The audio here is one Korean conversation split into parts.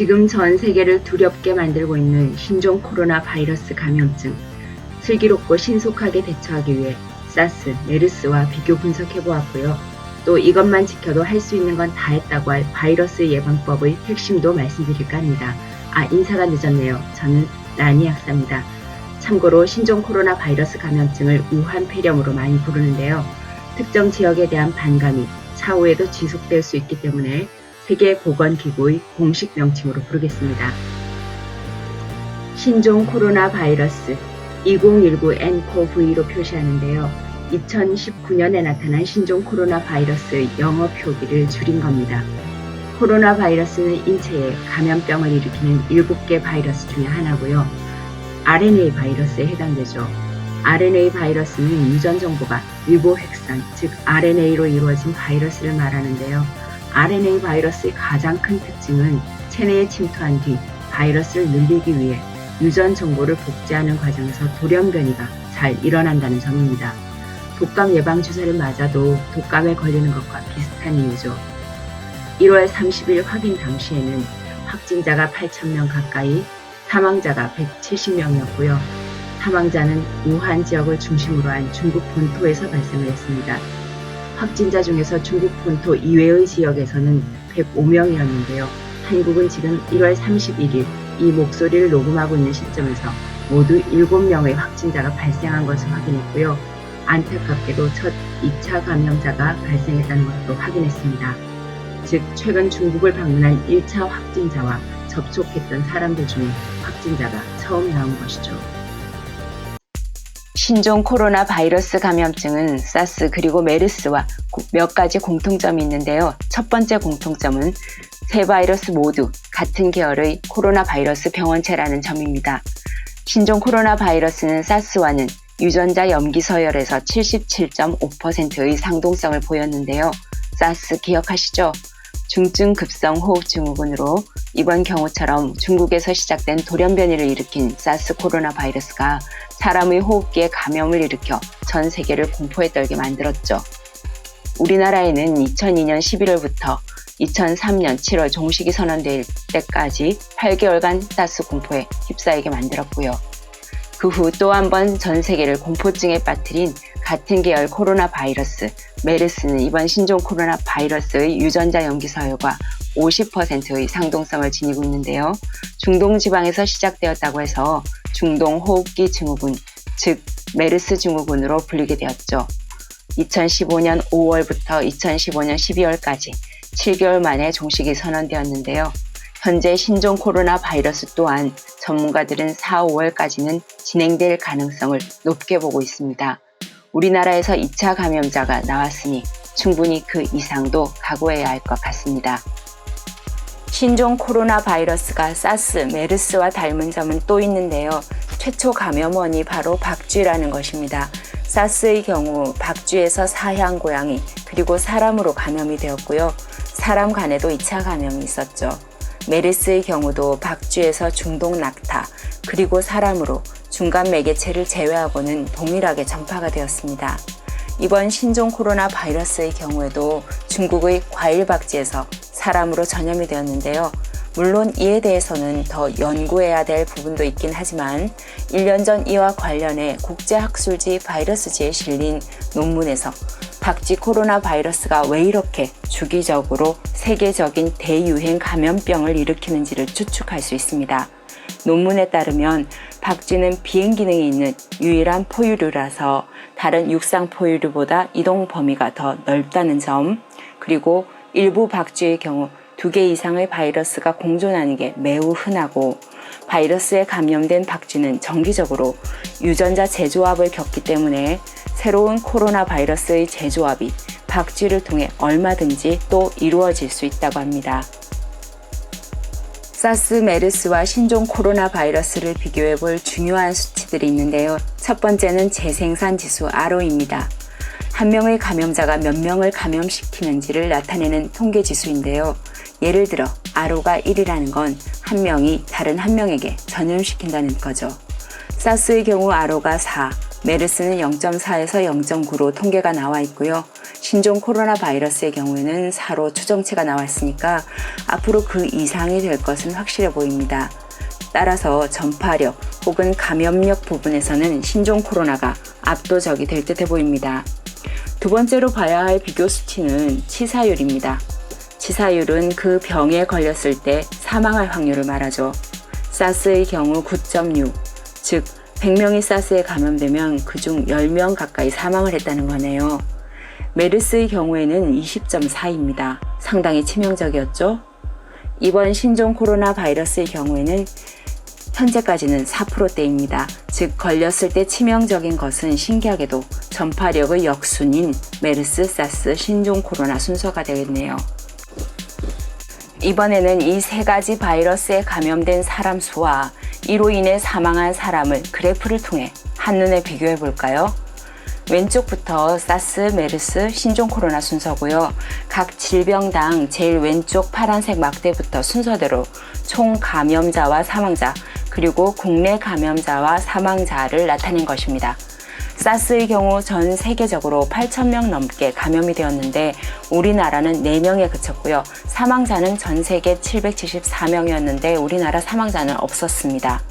지금 전 세계를 두렵게 만들고 있는 신종 코로나 바이러스 감염증. 슬기롭고 신속하게 대처하기 위해 사스, 메르스와 비교 분석해 보았고요. 또 이것만 지켜도 할 수 있는 건 다 했다고 할 바이러스 예방법의 핵심도 말씀드릴까 합니다. 아, 인사가 늦었네요. 저는 라니 약사입니다. 참고로 신종 코로나 바이러스 감염증을 우한 폐렴으로 많이 부르는데요. 특정 지역에 대한 반감이 차후에도 지속될 수 있기 때문에 세계 보건 기구의 공식 명칭으로 부르겠습니다. 신종 코로나 바이러스 2019nCoV로 표시하는데요. 2019년에 나타난 신종 코로나 바이러스의 영어 표기를 줄인 겁니다. 코로나 바이러스는 인체에 감염병을 일으키는 7개 바이러스 중에 하나고요. RNA 바이러스에 해당되죠. RNA 바이러스는 유전 정보가 유보획산, 즉 RNA로 이루어진 바이러스를 말하는데요. RNA 바이러스의 가장 큰 특징은 체내에 침투한 뒤 바이러스를 늘리기 위해 유전 정보를 복제하는 과정에서 돌연변이가 잘 일어난다는 점입니다. 독감 예방 주사를 맞아도 독감에 걸리는 것과 비슷한 이유죠. 1월 30일 확인 당시에는 확진자가 8,000명 가까이, 사망자가 170명이었고요. 사망자는 우한 지역을 중심으로 한 중국 본토에서 발생을 했습니다. 확진자 중에서 중국 본토 이외의 지역에서는 105명이었는데요. 한국은 지금 1월 31일 이 목소리를 녹음하고 있는 시점에서 모두 7명의 확진자가 발생한 것을 확인했고요. 안타깝게도 첫 2차 감염자가 발생했다는 것도 확인했습니다. 즉, 최근 중국을 방문한 1차 확진자와 접촉했던 사람들 중에 확진자가 처음 나온 것이죠. 신종 코로나 바이러스 감염증은 사스 그리고 메르스와 몇 가지 공통점이 있는데요. 첫 번째 공통점은 세 바이러스 모두 같은 계열의 코로나 바이러스 병원체라는 점입니다. 신종 코로나 바이러스는 사스와는 유전자 염기 서열에서 77.5%의 상동성을 보였는데요. 사스 기억하시죠? 중증 급성 호흡 증후군으로 이번 경우처럼 중국에서 시작된 돌연변이를 일으킨 사스 코로나 바이러스가 사람의 호흡기에 감염을 일으켜 전 세계를 공포에 떨게 만들었죠. 우리나라에는 2002년 11월부터 2003년 7월 종식이 선언될 때까지 8개월간 사스 공포에 휩싸이게 만들었고요. 그 후 또 한 번 전 세계를 공포증에 빠뜨린 같은 계열 코로나 바이러스 메르스는 이번 신종 코로나 바이러스의 유전자 염기 서열과 50%의 상동성을 지니고 있는데요. 중동 지방에서 시작되었다고 해서 중동 호흡기 증후군, 즉 메르스 증후군으로 불리게 되었죠. 2015년 5월부터 2015년 12월까지 7개월 만에 종식이 선언되었는데요. 현재 신종 코로나 바이러스 또한 전문가들은 4, 5월까지는 진행될 가능성을 높게 보고 있습니다. 우리나라에서 2차 감염자가 나왔으니 충분히 그 이상도 각오해야 할 것 같습니다. 신종 코로나 바이러스가 사스, 메르스와 닮은 점은 또 있는데요. 최초 감염원이 바로 박쥐라는 것입니다. 사스의 경우 박쥐에서 사향 고양이 그리고 사람으로 감염이 되었고요. 사람 간에도 2차 감염이 있었죠. 메르스의 경우도 박쥐에서 중동 낙타 그리고 사람으로 중간 매개체를 제외하고는 동일하게 전파가 되었습니다. 이번 신종 코로나 바이러스의 경우에도 중국의 과일 박쥐에서 사람으로 전염이 되었는데요. 물론 이에 대해서는 더 연구해야 될 부분도 있긴 하지만 1년 전 이와 관련해 국제학술지 바이러스지에 실린 논문에서 박쥐 코로나 바이러스가 왜 이렇게 주기적으로 세계적인 대유행 감염병을 일으키는지를 추측할 수 있습니다. 논문에 따르면 박쥐는 비행 기능이 있는 유일한 포유류라서 다른 육상 포유류보다 이동 범위가 더 넓다는 점, 그리고 일부 박쥐의 경우 두 개 이상의 바이러스가 공존하는 게 매우 흔하고 바이러스에 감염된 박쥐는 정기적으로 유전자 재조합을 겪기 때문에 새로운 코로나 바이러스의 재조합이 박쥐를 통해 얼마든지 또 이루어질 수 있다고 합니다. 사스, 메르스와 신종 코로나 바이러스를 비교해 볼 중요한 수치들이 있는데요. 첫 번째는 재생산 지수 RO입니다. 한 명의 감염자가 몇 명을 감염시키는지를 나타내는 통계 지수인데요. 예를 들어 RO가 1이라는 건 한 명이 다른 한 명에게 전염시킨다는 거죠. 사스의 경우 RO가 4, 메르스는 0.4에서 0.9로 통계가 나와 있고요. 신종 코로나 바이러스의 경우에는 4로 추정치가 나왔으니까 앞으로 그 이상이 될 것은 확실해 보입니다. 따라서 전파력 혹은 감염력 부분에서는 신종 코로나가 압도적이 될 듯해 보입니다. 두 번째로 봐야 할 비교 수치는 치사율입니다. 치사율은 그 병에 걸렸을 때 사망할 확률을 말하죠. 사스의 경우 9.6, 즉 100명이 사스에 감염되면 그중 10명 가까이 사망을 했다는 거네요. 메르스의 경우에는 20.4입니다. 상당히 치명적이었죠? 이번 신종 코로나 바이러스의 경우에는 현재까지는 4%대입니다. 즉 걸렸을 때 치명적인 것은 신기하게도 전파력의 역순인 메르스, 사스, 신종 코로나 순서가 되겠네요. 이번에는 이 세 가지 바이러스에 감염된 사람 수와 이로 인해 사망한 사람을 그래프를 통해 한눈에 비교해 볼까요? 왼쪽부터 사스, 메르스, 신종 코로나 순서고요. 각 질병당 제일 왼쪽 파란색 막대부터 순서대로 총 감염자와 사망자, 그리고 국내 감염자와 사망자를 나타낸 것입니다. 사스의 경우 전 세계적으로 8,000명 넘게 감염이 되었는데 우리나라는 4명에 그쳤고요. 사망자는 전 세계 774명이었는데 우리나라 사망자는 없었습니다.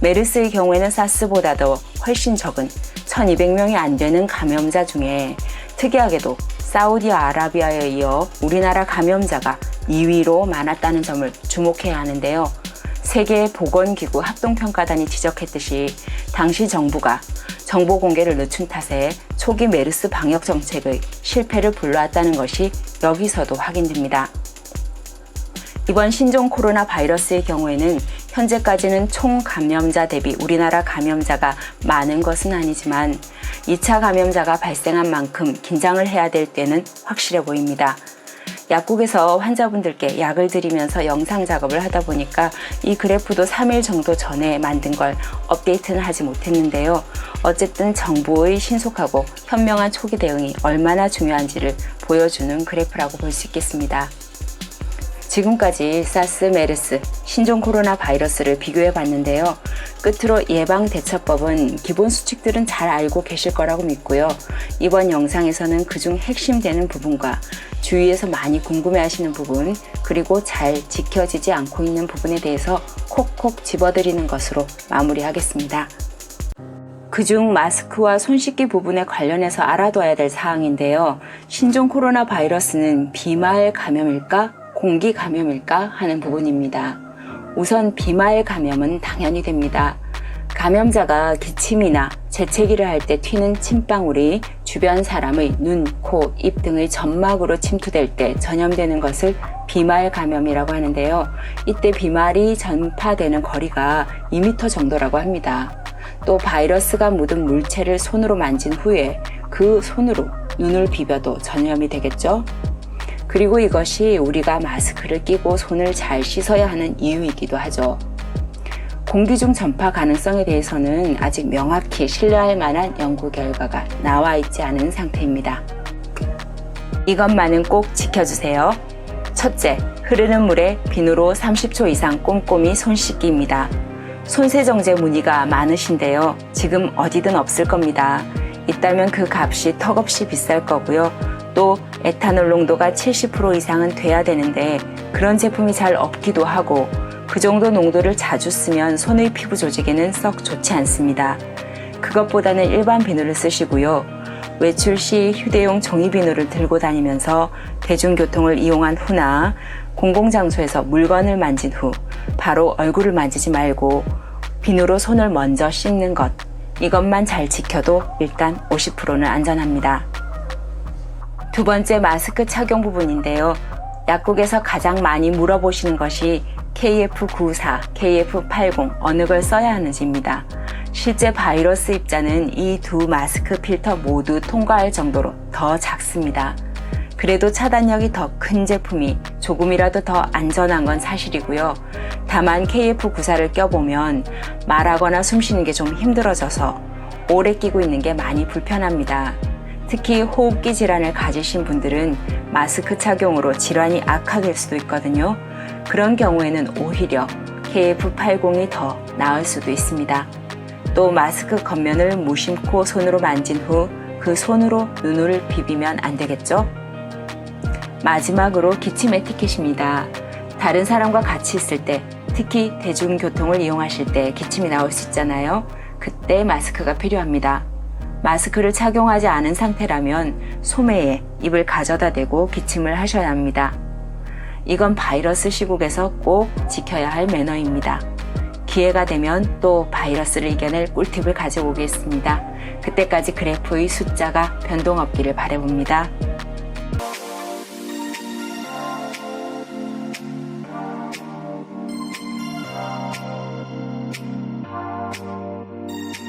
메르스의 경우에는 사스보다도 훨씬 적은 1200명이 안 되는 감염자 중에 특이하게도 사우디아라비아에 이어 우리나라 감염자가 2위로 많았다는 점을 주목해야 하는데요. 세계 보건기구 합동평가단이 지적했듯이 당시 정부가 정보 공개를 늦춘 탓에 초기 메르스 방역 정책의 실패를 불러왔다는 것이 여기서도 확인됩니다. 이번 신종 코로나 바이러스의 경우에는 현재까지는 총 감염자 대비 우리나라 감염자가 많은 것은 아니지만 2차 감염자가 발생한 만큼 긴장을 해야 될 때는 확실해 보입니다. 약국에서 환자분들께 약을 드리면서 영상 작업을 하다 보니까 이 그래프도 3일 정도 전에 만든 걸 업데이트는 하지 못했는데요. 어쨌든 정부의 신속하고 현명한 초기 대응이 얼마나 중요한지를 보여주는 그래프라고 볼 수 있겠습니다. 지금까지 사스, 메르스, 신종 코로나 바이러스를 비교해 봤는데요. 끝으로 예방 대처법은 기본 수칙들은 잘 알고 계실 거라고 믿고요. 이번 영상에서는 그중 핵심되는 부분과 주위에서 많이 궁금해 하시는 부분, 그리고 잘 지켜지지 않고 있는 부분에 대해서 콕콕 집어드리는 것으로 마무리하겠습니다. 그중 마스크와 손 씻기 부분에 관련해서 알아둬야 될 사항인데요. 신종 코로나 바이러스는 비말 감염일까? 공기 감염일까 하는 부분입니다. 우선 비말 감염은 당연히 됩니다. 감염자가 기침이나 재채기를 할 때 튀는 침방울이 주변 사람의 눈, 코, 입 등의 점막으로 침투될 때 전염되는 것을 비말 감염이라고 하는데요. 이때 비말이 전파되는 거리가 2m 정도라고 합니다. 또 바이러스가 묻은 물체를 손으로 만진 후에 그 손으로 눈을 비벼도 전염이 되겠죠. 그리고 이것이 우리가 마스크를 끼고 손을 잘 씻어야 하는 이유이기도 하죠. 공기 중 전파 가능성에 대해서는 아직 명확히 신뢰할 만한 연구 결과가 나와 있지 않은 상태입니다. 이것만은 꼭 지켜주세요. 첫째, 흐르는 물에 비누로 30초 이상 꼼꼼히 손 씻기입니다. 손세정제 문의가 많으신데요. 지금 어디든 없을 겁니다. 있다면 그 값이 턱없이 비쌀 거고요. 또 에탄올 농도가 70% 이상은 돼야 되는데 그런 제품이 잘 없기도 하고 그 정도 농도를 자주 쓰면 손의 피부 조직에는 썩 좋지 않습니다. 그것보다는 일반 비누를 쓰시고요. 외출 시 휴대용 종이 비누를 들고 다니면서 대중교통을 이용한 후나 공공장소에서 물건을 만진 후 바로 얼굴을 만지지 말고 비누로 손을 먼저 씻는 것. 이것만 잘 지켜도 일단 50%는 안전합니다. 두 번째 마스크 착용 부분인데요. 약국에서 가장 많이 물어보시는 것이 KF94, KF80 어느 걸 써야 하는지입니다. 실제 바이러스 입자는 이 두 마스크 필터 모두 통과할 정도로 더 작습니다. 그래도 차단력이 더 큰 제품이 조금이라도 더 안전한 건 사실이고요. 다만 KF94를 껴보면 말하거나 숨 쉬는 게 좀 힘들어져서 오래 끼고 있는 게 많이 불편합니다. 특히 호흡기 질환을 가지신 분들은 마스크 착용으로 질환이 악화될 수도 있거든요. 그런 경우에는 오히려 KF80이 더 나을 수도 있습니다. 또 마스크 겉면을 무심코 손으로 만진 후 그 손으로 눈을 비비면 안 되겠죠? 마지막으로 기침 에티켓입니다. 다른 사람과 같이 있을 때, 특히 대중교통을 이용하실 때 기침이 나올 수 있잖아요. 그때 마스크가 필요합니다. 마스크를 착용하지 않은 상태라면 소매에 입을 가져다 대고 기침을 하셔야 합니다. 이건 바이러스 시국에서 꼭 지켜야 할 매너입니다. 기회가 되면 또 바이러스를 이겨낼 꿀팁을 가져오겠습니다. 그때까지 그래프의 숫자가 변동 없기를 바라봅니다.